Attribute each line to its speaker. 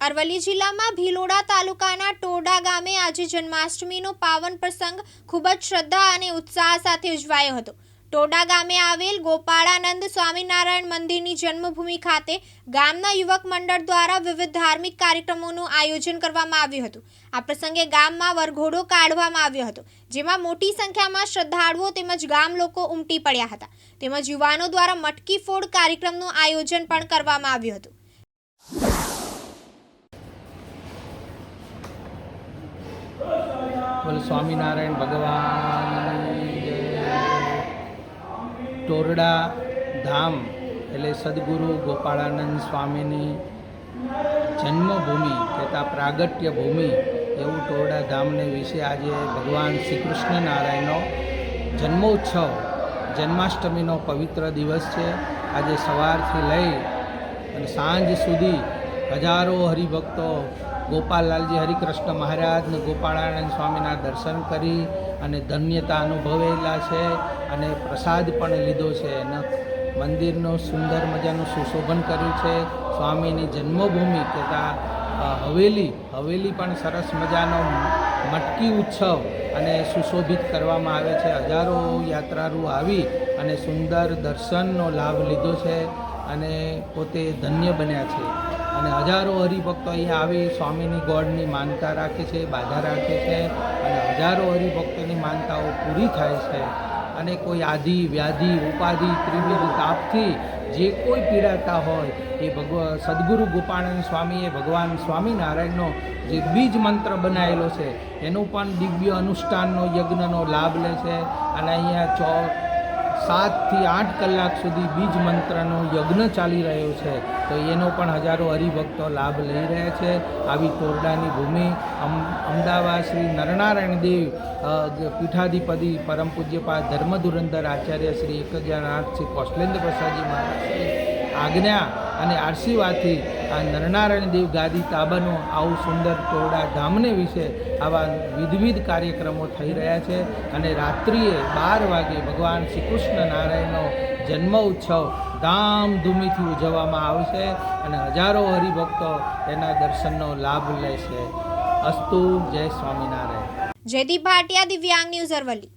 Speaker 1: અરવલ્લી જિલ્લામાં ભીલોડા તાલુકાના ટોડા ગામે આજે જન્માષ્ટમીનો પાવન પ્રસંગ ખૂબ જ શ્રદ્ધા અને ઉત્સાહ સાથે ઉજવાયો હતો. ટોડા ગામે આવેલ ગોપાળાનંદ સ્વામિનારાયણ મંદિરની જન્મભૂમિ ખાતે ગામના યુવક મંડળ દ્વારા વિવિધ ધાર્મિક કાર્યક્રમોનું આયોજન કરવામાં આવ્યું હતું. આ પ્રસંગે ગામમાં વરઘોડો કાઢવામાં આવ્યો હતો, જેમાં મોટી સંખ્યામાં શ્રદ્ધાળુઓ તેમજ ગામ લોકો ઉમટી પડ્યા હતા. તેમજ યુવાનો દ્વારા મટકી ફોડ કાર્યક્રમનું આયોજન પણ કરવામાં આવ્યું હતું.
Speaker 2: બોલ, સ્વામિનારાયણ ભગવાન ટોરડા ધામ, એટલે સદગુરુ ગોપાળાનંદ સ્વામીની જન્મભૂમિ, તથા પ્રાગટ્ય ભૂમિ, એવું ટોરડા ધામને વિશે આજે ભગવાન શ્રી કૃષ્ણ નારાયણનો જન્મોત્સવ, જન્માષ્ટમીનો પવિત્ર દિવસ છે. આજે સવારથી લઈ અને સાંજ સુધી હજારો હરિભક્તો ગોપાલલાલજી હરિકૃષ્ણ મહારાજને ગોપાળાનંદ સ્વામીના દર્શન કરી અને ધન્યતા અનુભવેલા છે અને પ્રસાદ પણ લીધો છે. અને મંદિરનું સુંદર મજાનું સુશોભન કર્યું છે. સ્વામીની જન્મભૂમિ તથા હવેલી હવેલી પણ સરસ મજાનો મટકી ઉત્સવ અને સુશોભિત કરવામાં આવે છે. હજારો યાત્રાળુ આવી અને સુંદર દર્શનનો લાભ લીધો છે. અને પોતે ધન્ય બન્યા છે. અને હજારો હરિભક્તો અહીંયા આવી સ્વામીની ગોળની માનતા રાખે છે, બાધા રાખે છે અને હજારો હરિભક્તોની માનતાઓ પૂરી થાય છે. અને કોઈ આધિ, વ્યાધિ, ઉપાધિ, ત્રિવિધ તાપથી જે કોઈ પીડાતા હોય, એ ભગવાન સદગુરુ ગોપાળાનંદ સ્વામીએ ભગવાન સ્વામિનારાયણનો જે બીજ મંત્ર બનાવેલો છે, એનું પણ દિવ્ય અનુષ્ઠાનનો યજ્ઞનો લાભ લે છે. અને અહીંયા ચો સાતથી આઠ કલાક સુધી બીજ મંત્રનો યજ્ઞ ચાલી રહ્યો છે. તો એનો પણ હજારો હરિભક્તો લાભ લઈ રહ્યા છે. આવી તોરડાની ભૂમિ અમ, અમદાવાદ શ્રી નરનારાયણ દેવ પીઠાધિપતિ પરમ પૂજ્યપાદ ધર્મધુરંધર આચાર્ય શ્રી એક આઠ શ્રી કૌશલેન્દ્ર પ્રસાદજી મહારાજની આજ્ઞા અને આશીર્વાદથી આ નરનારાયણ દેવ ગાદી તાબાનો આવું સુંદર ટોરડા ધામને વિશે આવા વિધવિધ કાર્યક્રમો થઈ રહ્યા છે અને રાત્રિએ બાર વાગે ભગવાન શ્રી કૃષ્ણ નારાયણનો જન્મ ઉત્સવ ધામધૂમીથી ઉજવવામાં આવશે અને હજારો હરિભક્તો એના દર્શનનો લાભ લેશે. અસ્તુ, જય સ્વામિનારાયણ.
Speaker 1: જયદીપ ભાટિયા, દિવ્યાંગ ન્યૂઝ અરવલ્લી.